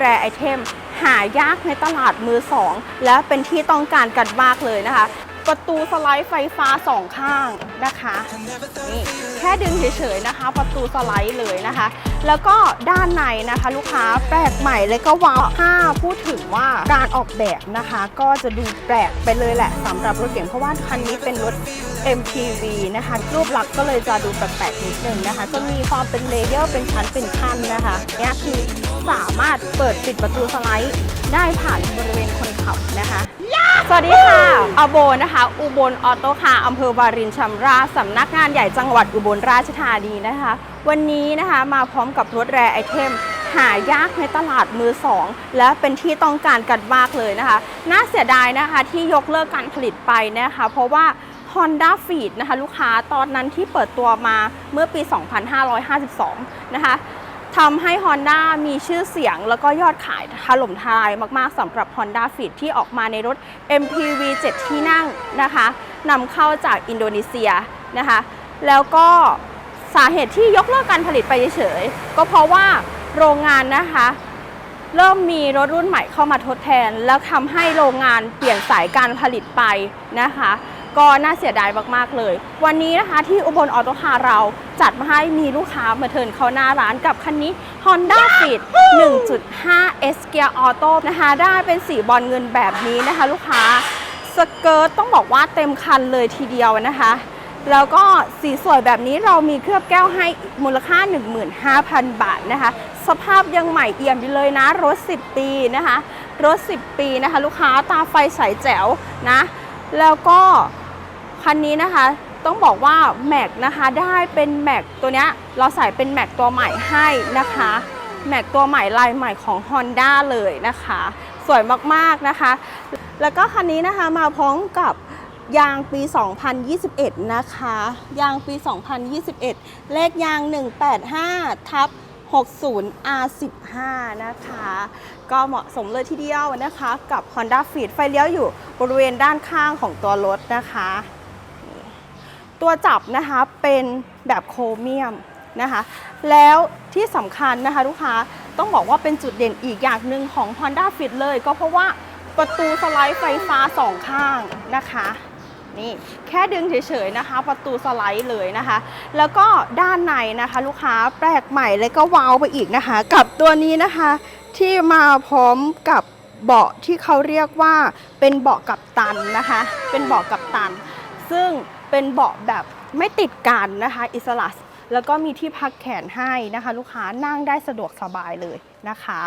แรไอเทมหายากในตลาดมือสอง และเป็นที่ต้องการกันมากเลยนะคะ ประตูสไลด์ไฟฟ้าสองข้างนะคะนี่แค่ดึงเฉยๆนะคะ ประตูสไลด์เลยนะคะ แล้วก็ด้านในนะคะ ลูกค้าแปลกใหม่เลยก็ว้าวถ้าพูดถึงว่าการออกแบบนะคะ ก็จะดูแปลกไปเลยแหละสำหรับรถเก๋งเพราะว่าคันนี้เป็นรถ MPV นะคะ รูปลักษณ์ก็เลยจะดูแปลกๆนิดนึงนะคะ จะมีความเป็นเลเยอร์เป็นชั้นเป็นขั้นนะคะเนี่ยคือสามารถเปิดปิดประตูสไลด์ได้ผ่านบริเวณคนขับนะคะ สวัสดีค่ะอโบนะคะ อุบลออโต้คาร์อำเภอวารินชำรา สำนักงานใหญ่จังหวัดอุบลราชธานีนะคะ วันนี้นะคะมาพร้อมกับรถแรไอเทม หายากในตลาดมือสองและเป็นที่ต้องการกันมากเลยนะคะ น่าเสียดายนะคะที่ยกเลิกการผลิตไปนะคะ เพราะว่า Honda f e e d นะคะ ลูกค้าตอนนั้นที่เปิดตัวมาเมื่อปี 2552 นะคะ ทำให้ Honda มีชื่อเสียงแล้วก็ยอดขายถล่มทลายมากๆสำหรับ Honda f e e d ที่ออกมาในรถ MPV 7 ที่นั่งนะคะนำเข้าจากอินโดนีเซียนะคะ แล้วก็สาเหตุที่ยกเลิกการผลิตไปเฉยๆก็เพราะว่าโรงงานนะคะ เริ่มมีรถรุ่นใหม่เข้ามาทดแทน แล้วทำให้โรงงานเปลี่ยนสายการผลิตไปนะคะ ก็น่าเสียดายมาก ๆ เลย วันนี้นะคะที่อุบลออโต้คาร์เราจัดมาให้มีลูกค้ามาเทินเข้าหน้าร้านกับคันนี้ Honda Fit 1.5 S Gear Auto นะคะได้เป็นสีบอลเงินแบบนี้นะคะ ลูกค้าสเกิร์ตต้องบอกว่าเต็มคันเลยทีเดียวนะคะแล้วก็สีสวยแบบนี้เรามีเคลือบแก้วให้มูลค่า 15,000 บาทนะคะ สภาพยังใหม่เอี่ยมอยู่เลยนะ รถ 10 ปีนะคะ รถ 10 ปีนะคะ ลูกค้าตาไฟใสแจ๋วนะ แล้วก็ คันนี้นะคะต้องบอกว่าแม็กนะคะได้เป็นแม็กตัวเนี้ยเราใส่เป็นแม็กตัวใหม่ให้นะคะแม็กตัวใหม่ลายใหม่ของ Honda เลยนะคะ สวยมากๆนะคะ แล้วก็คันนี้นะคะมาพร้อมกับยางปี 2021 นะคะ ยางปี 2021 เลขยาง 185 ทับ 60 R15 นะคะ ก็เหมาะสมเลยทีเดียวนะคะ กับ Honda Fit ไฟเลี้ยวอยู่บริเวณด้านข้างของตัวรถนะคะ ตัวจับนะคะเป็นแบบโครเมียมนะคะ แล้วที่สำคัญนะคะลูกค้าต้องบอกว่าเป็นจุดเด่นอีกอย่างหนึ่งของ Honda Fit เลย ก็เพราะว่าประตูสไลด์ไฟฟ้าสองข้างนะคะนี่แค่ดึงเฉยๆนะคะ ประตูสไลด์เลยนะคะ แล้วก็ด้านในนะคะ ลูกค้าแปลกใหม่เลยก็ว้าวไปอีกนะคะ กับตัวนี้นะคะ ที่มาพร้อมกับเบาะที่เขาเรียกว่าเป็นเบาะกับตันนะคะ เป็นเบาะกับตัน ซึ่ง เป็นเบาะแบบไม่ติดกันนะคะอิสระแล้วก็มีที่พักแขนให้นะคะ ลูกค้านั่งได้สะดวกสบายเลยนะคะ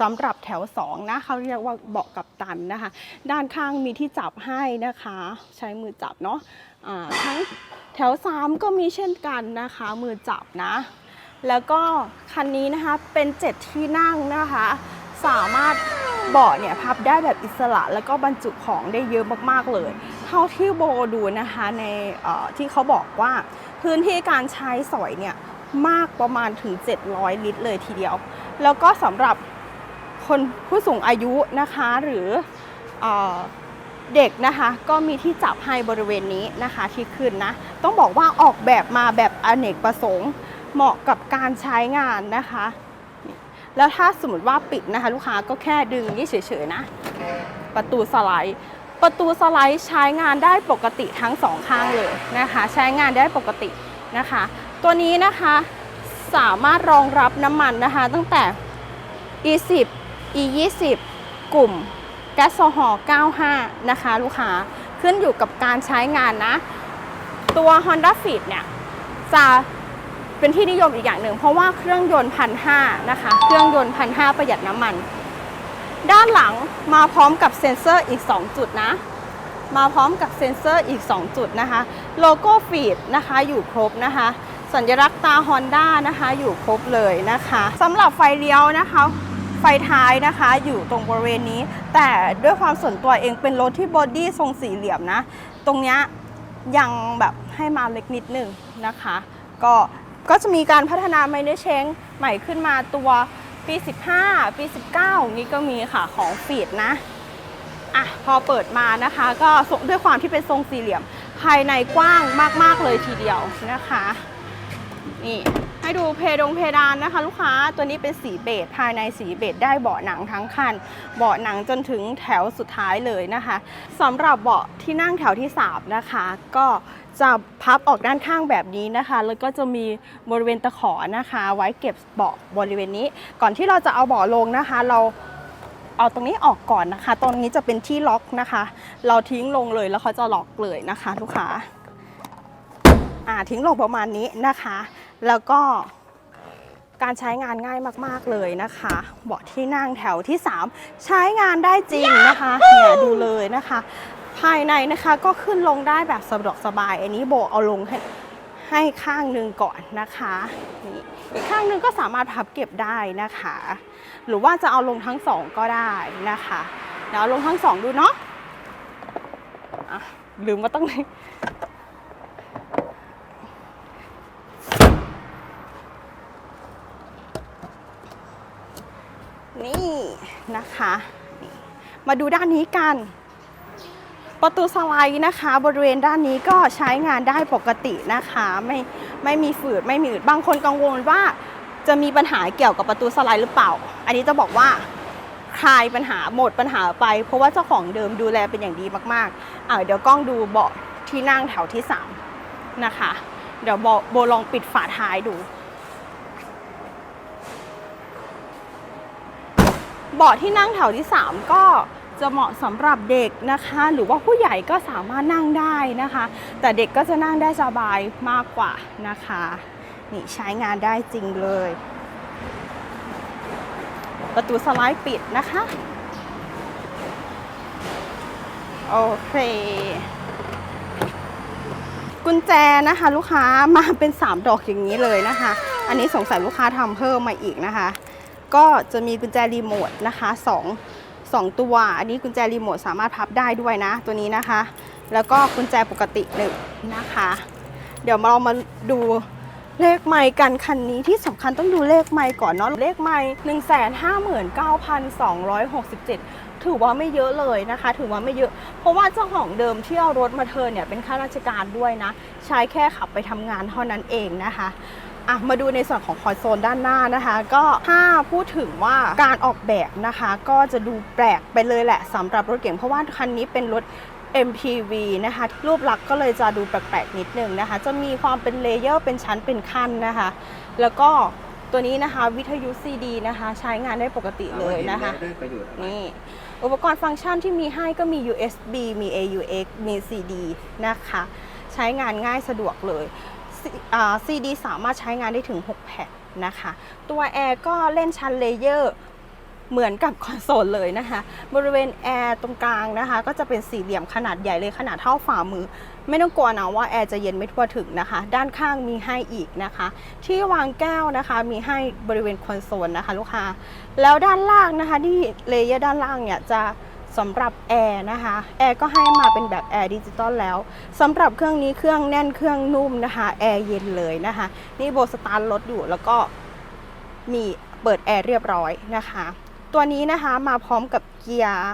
สำหรับแถว2นะเขาเรียกว่าเบาะกับตันนะคะ ด้านข้างมีที่จับให้นะคะ ใช้มือจับเนาะอ่าทั้งแถว 3 ก็มีเช่นกันนะคะ มือจับนะ แล้วก็คันนี้นะคะเป็น 7 ที่นั่งนะคะ สามารถเบาะเนี่ยพับได้แบบอิสระ แล้วก็บรรจุของได้เยอะมากๆเลย ท่าที่โบดูนะคะในที่เขาบอกว่าพื้นที่การใช้สอยเนี่ยมากประมาณถึง 700 ลิตรเลยทีเดียว แล้วก็สำหรับคนผู้สูงอายุนะคะหรือเออเด็กนะคะก็มีที่จับให้บริเวณนี้นะคะที่ขึ้นนะ ต้องบอกว่าออกแบบมาแบบอเนกประสงค์ เหมาะกับการใช้งานนะคะ แล้วถ้าสมมติว่าปิดนะคะ ลูกค้าก็แค่ดึงนี่เฉยๆนะ ประตูสไลด์ ประตูสไลด์ใช้งานได้ปกติทั้งสองข้างเลยนะคะ ใช้งานได้ปกตินะคะ ตัวนี้นะคะสามารถรองรับน้ำมันนะคะ ตั้งแต่ E10 E20 กลุ่มแก๊สโซฮอล์95 นะคะ ลูกค้าขึ้นอยู่กับการใช้งานนะ ตัว Honda Fit เนี่ยจะเป็นที่นิยมอีกอย่างหนึ่ง เพราะว่าเครื่องยนต์พันห้านะคะ เครื่องยนต์พันห้าประหยัดน้ำมัน ด้านหลังมาพร้อมกับเซ็นเซอร์อีก 2 จุดนะ มาพร้อมกับเซ็นเซอร์อีก 2 จุดนะคะ โลโก้ฟีดนะคะอยู่ครบนะคะ สัญลักษณ์ตา Honda นะคะอยู่ครบเลยนะคะสำหรับไฟเลี้ยวนะคะไฟท้ายนะคะอยู่ตรงบริเวณนี้ แต่ด้วยความส่วนตัวเองเป็นรถที่บอดี้ทรงสี่เหลี่ยมนะ ตรงนี้ยังแบบให้มาเล็กนิดหนึ่งนะคะ ก็ก็จะมีการพัฒนาไมเนอร์เชงใหม่ขึ้นมาตัว ปี 15 ปี 19 นี้ก็มีค่ะของฟีดนะอะพอเปิดมานะคะ ก็ด้วยความที่เป็นทรงสี่เหลี่ยม ภายในกว้างมาก ๆ เลยทีเดียวนะคะ นี่ให้ดูเพดงเพดานนะคะ ลูกค้าตัวนี้เป็นสีเบจภายในสีเบจได้เบาะหนังทั้งคัน เบาะหนังจนถึงแถวสุดท้ายเลยนะคะสำหรับเบาะที่นั่งแถวที่3นะคะ ก็ จะพับออกด้านข้างแบบนี้นะคะ แล้วก็จะมีบริเวณตะขอนะคะ ไว้เก็บเบาะบริเวณนี้ ก่อนที่เราจะเอาเบาะลงนะคะ เราเอาตรงนี้ออกก่อนนะคะ ตรงนี้จะเป็นที่ล็อกนะคะ เราทิ้งลงเลยแล้วเขาจะล็อกเลยนะคะ ลูกค้าอ่าทิ้งลงประมาณนี้นะคะ แล้วก็การใช้งานง่ายมาก ๆ เลยนะคะ เบาะที่นั่งแถวที่ 3 ใช้งานได้จริงนะคะเนี่ยดูเลยนะคะ ภายในนะคะก็ขึ้นลงได้แบบสะดวกสบาย อันนี้โบเอาลงให้ให้ข้างหนึ่งก่อนนะคะนี่อีกข้างหนึ่งก็สามารถพับเก็บได้นะคะ หรือว่าจะเอาลงทั้งสองก็ได้นะคะเดี๋ยวเอาลงทั้งสองดูเนาะะลืมว่าต้องนี่นะคะ มาดูด้านนี้กัน ประตูสไลด์นะคะ บริเวณด้านนี้ก็ใช้งานได้ปกตินะคะ ไม่ไม่มีฝืดไม่มีอืดบางคนกังวลว่าจะมีปัญหาเกี่ยวกับประตูสไลด์หรือเปล่า อันนี้จะบอกว่าคลายปัญหาหมดปัญหาไป เพราะว่าเจ้าของเดิมดูแลเป็นอย่างดีมากๆอ่าเดี๋ยวกล้องดูเบาะที่นั่งแถวที่สามนะคะ เดี๋ยวโบโบลองปิดฝาท้ายดูเบาะที่นั่งแถวที่ 3 ก็ จะเหมาะสำหรับเด็กนะคะ หรือว่าผู้ใหญ่ก็สามารถนั่งได้นะคะ แต่เด็กก็จะนั่งได้สบายมากกว่านะคะนี่ใช้งานได้จริงเลย ประตูสไลด์ปิดนะคะโอเคกุญแจนะคะลูกค้ามาเป็น 3 ดอกอย่างนี้เลยนะคะ อันนี้สงสัยลูกค้าทำเพิ่มมาอีกนะคะ ก็จะมีกุญแจรีโมทนะคะ 2 2 ตัว อันนี้กุญแจรีโมทสามารถพับได้ด้วยนะ ตัวนี้นะคะ แล้วก็กุญแจปกติหนึ่งนะคะ เดี๋ยวเรามาดูเลขไมค์กันคันนี้ที่สำคัญต้องดูเลขไมค์ก่อนเนาะเลขไมค์1 5 9 2 6 7ถือว่าไม่เยอะเลยนะคะ ถือว่าไม่เยอะ เพราะว่าเจ้าของเดิมที่เอารถมาเทินเนี่ยเป็นข้าราชการด้วยนะ ใช้แค่ขับไปทำงานเท่านั้นเองนะคะ อะมาดูในส่วนของคอนโซลด้านหน้านะคะ ก็ถ้าพูดถึงว่าการออกแบบนะคะ ก็จะดูแปลกไปเลยแหละสำหรับรถเก๋งเพราะว่าคันนี้เป็นรถ MPV นะคะ รูปลักษณ์ก็เลยจะดูแปลกๆนิดนึงนะคะ จะมีความเป็นเลเยอร์เป็นชั้นเป็นขั้นนะคะ แล้วก็ตัวนี้นะคะวิทยุ CD นะคะ ใช้งานได้ปกติเลยนะคะได้ประโยชน์อะไรนี่อุปกรณ์ฟังก์ชันที่มีให้ก็มี USB มี AUX มี CD นะคะ ใช้งานง่ายสะดวกเลย C- อ่า CD สามารถใช้งานได้ถึง 6 แผ่นนะคะ ตัวแอร์ก็เล่นชั้นเลเยอร์เหมือนกับคอนโซลเลยนะคะ บริเวณแอร์ตรงกลางนะคะ ก็จะเป็นสี่เหลี่ยมขนาดใหญ่เลยขนาดเท่าฝ่ามือ ไม่ต้องกลัวนะว่าแอร์จะเย็นไม่ทั่วถึงนะคะ ด้านข้างมีให้อีกนะคะ ที่วางแก้วนะคะ มีให้บริเวณคอนโซลนะคะ ลูกค้า แล้วด้านล่างนะคะที่เลเยอร์ด้านล่างเนี่ยจะ สำหรับแอร์นะคะแอร์ก็ให้มาเป็นแบบแอร์ดิจิตอลแล้วสำหรับเครื่องนี้เครื่องแน่นเครื่องนุ่มนะคะแอร์เย็นเลยนะคะ นี่โบสตาร์รถอยู่แล้วก็มีเปิดแอร์เรียบร้อยนะคะ ตัวนี้นะคะมาพร้อมกับเกียร์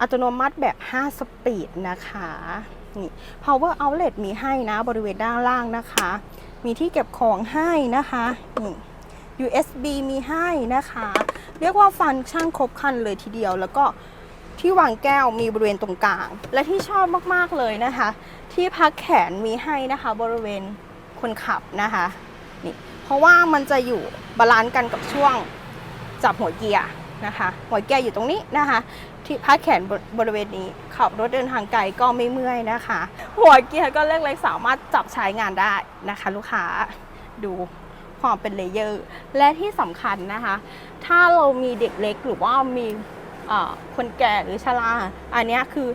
อัตโนมัติแบบ 5 สปีดนะคะนี่ power outlet มีให้นะบริเวณด้านล่างนะคะ มีที่เก็บของให้นะคะนี่ USB มีให้นะคะ เรียกว่าฟังก์ชันครบครันเลยทีเดียวแล้วก็ ที่วางแก้วมีบริเวณตรงกลาง และที่ชอบมากๆเลยนะคะ ที่พักแขนมีให้นะคะบริเวณคนขับนะคะนี่เพราะว่ามันจะอยู่บาลานซ์กันกับช่วงจับหัวเกียร์นะคะ หัวเกียร์อยู่ตรงนี้นะคะ ที่พักแขนบบริเวณนี้ขับรถเดินทางไกลก็ไม่เมื่อยนะคะ หัวเกียร์ก็เล็กๆสามารถจับใช้งานได้นะคะ ลูกค้าดูความเป็นเลเยอร์ และที่สำคัญนะคะ ถ้าเรามีเด็กเล็กหรือว่ามี คนแก่หรือชรา อันนี้คือ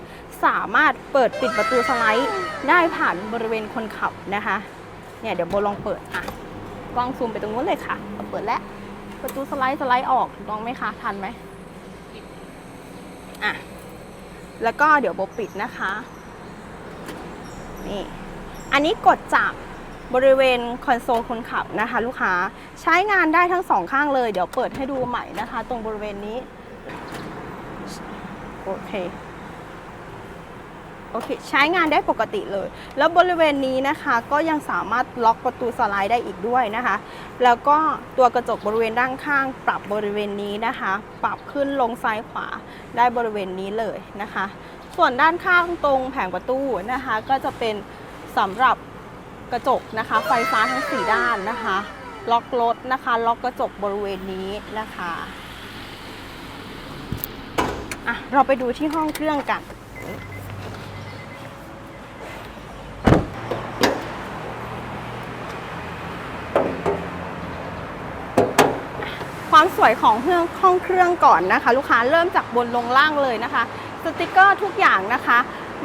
สามารถเปิดปิดประตูสไลด์ได้ผ่านบริเวณคนขับนะคะ เนี่ยเดี๋ยวโบลองเปิดอะกล้องซูมไปตรงนู้นเลยค่ะ เปิดแล้ว ประตูสไลด์สไลด์ออกลองไหมคะ ทันไหมอะ แล้วก็เดี๋ยวโบปิดนะคะ นี่ อันนี้กดจากบริเวณคอนโซลคนขับนะคะ ลูกค้า ใช้งานได้ทั้งสองข้างเลย เดี๋ยวเปิดให้ดูใหม่นะคะ ตรงบริเวณนี้ โอเคโอเคใช้งานได้ปกติเลย แล้วบริเวณนี้นะคะก็ยังสามารถล็อกประตูสไลด์ได้อีกด้วยนะคะ แล้วก็ตัวกระจกบริเวณด้านข้าง ปรับบริเวณนี้นะคะ ปรับขึ้นลงซ้ายขวาได้บริเวณนี้เลยนะคะ ส่วนด้านข้างตรงแผงประตูนะคะ ก็จะเป็นสำหรับกระจกนะคะ ไฟฟ้าทั้ง 4 ด้านนะคะ ล็อกรถนะคะ ล็อกกระจกบริเวณนี้นะคะ อะ เราไปดูที่ห้องเครื่องกัน ความสวยของเครื่องห้องเครื่องก่อนนะคะ ลูกค้าเริ่มจากบนลงล่างเลยนะคะ สติกเกอร์ทุกอย่างนะคะ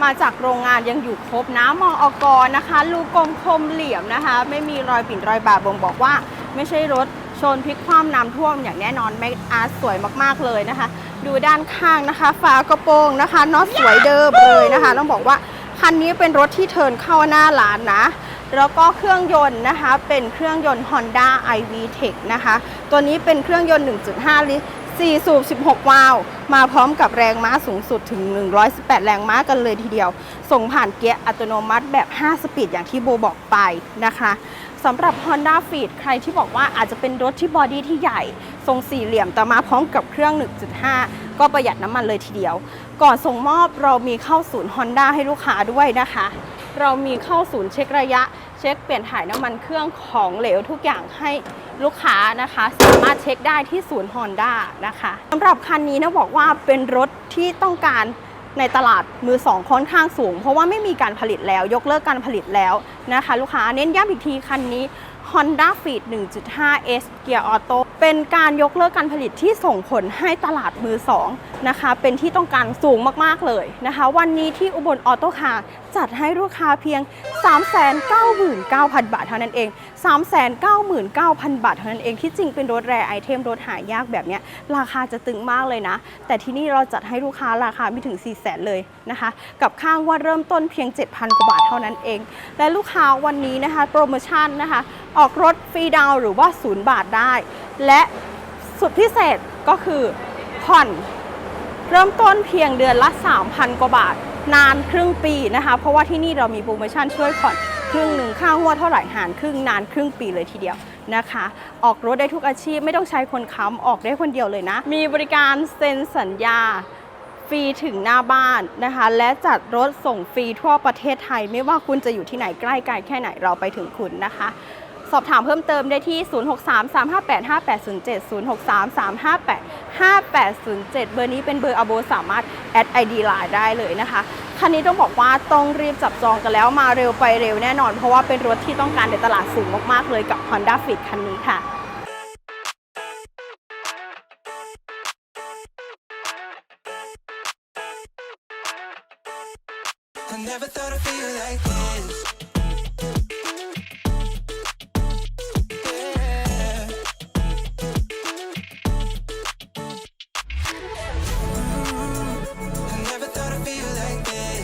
มาจากโรงงานยังอยู่ครบนะมออกนะคะ ลูกกลมคมเหลี่ยมนะคะ ไม่มีรอยปิ่นรอยบาดบ่งบอกว่า ไม่ใช่รถชนพลิกคว่ำน้ำท่วมอย่างแน่นอนแม็กอาร์สวยมากๆเลยนะคะ ดูด้านข้างนะคะ ฝากระโปรงนะคะน็อตสวยเดิมเลยนะคะต้องบอกว่าคันนี้เป็นรถที่เทินเข้าหน้าร้านนะ แล้วก็เครื่องยนต์นะคะ เป็นเครื่องยนต์ Honda i-VTEC นะคะ ตัวนี้เป็นเครื่องยนต์ 1.5 ลิตร4สูบ 16 วาล์วมาพร้อมกับแรงม้าสูงสุดถึง 118 แรงม้ากันเลยทีเดียว ส่งผ่านเกียร์อัตโนมัติแบบ 5 สปีดอย่างที่โบบอกไปนะคะสำหรับ Honda Fit ใครที่บอกว่าอาจจะเป็นรถที่บอดี้ที่ใหญ่ รงสี่เหลี่ยมแต่มาพร้อมกับเครื่อง 1.5 ก็ประหยัดน้ำมันเลยทีเดียว ก่อนส่งมอบเรามีเข้าศูนย์ Honda ให้ลูกค้าด้วยนะคะ เรามีเข้าศูนย์เช็คระยะ เช็คเปลี่ยนถ่ายน้ำมันเครื่องของเหลวทุกอย่างให้ลูกค้านะคะ สามารถเช็คได้ที่ศูนย์ Honda นะคะสำหรับคันนี้นะบอกว่าเป็นรถที่ต้องการ ในตลาดมือสองค่อนข้างสูง เพราะว่าไม่มีการผลิตแล้ว ยกเลิกการผลิตแล้วนะคะ ลูกค้าเน้นย้ำอีกทีคันนี้ Honda Fit 1.5 S เกียร์ออโตเป็นการยกเลิกการผลิตที่ส่งผลให้ตลาดมือสองนะคะ เป็นที่ต้องการสูงมาก ๆ เลยนะคะ วันนี้ที่อุบลออโต้คาร์จัดให้ลูกค้าเพียง 399,000 บาทเท่านั้นเอง 399,000 บาทเท่านั้นเองที่จริงเป็นรถแรไอเทมรถหายากแบบนี้ราคาจะตึงมากเลยนะ แต่ที่นี่เราจัดให้ลูกค้าราคาไม่ถึง 4 0 0 0 0 0เลยนะคะ กับข้างว่าเริ่มต้นเพียง 7,000 กว่าบาทเท่านั้นเอง และลูกค้าวันนี้นะคะโปรโมชั่นนะคะ ออกรถฟรีดาวหรือว่า 0 บาทได้ และสุดพิเศษก็คือผ่อนเริ่มต้นเพียงเดือนละ 3,000 กว่าบาท นานครึ่งปีนะคะ เพราะว่าที่นี่เรามีโปรโมชั่นช่วยผ่อนครึ่งหนึ่งค่างวเท่าไหร่หารครึ่งนานครึ่งปีเลยทีเดียวนะคะ ออกรถได้ทุกอาชีพไม่ต้องใช้คนค้ำออกได้คนเดียวเลยนะ มีบริการเซ็นสัญญาฟรีถึงหน้าบ้านนะคะ และจัดรถส่งฟรีทั่วประเทศไทย ไม่ว่าคุณจะอยู่ที่ไหนใกล้ไกลแค่ไหนเราไปถึงคุณนะคะ สอบถามเพิ่มเติมได้ที่ 0633585807 0633585807 เบอร์นี้เป็นเบอร์อโบสามารถแอด ID ไลน์ได้เลยนะคะคันนี้ต้องบอกว่าต้องรีบจับจองกันแล้วมาเร็วไปเร็วแน่นอน เพราะว่าเป็นรถที่ต้องการในตลาดสูงมากๆเลยกับ Honda Fit คันนี้ค่ะ I never thought I'd feel like this.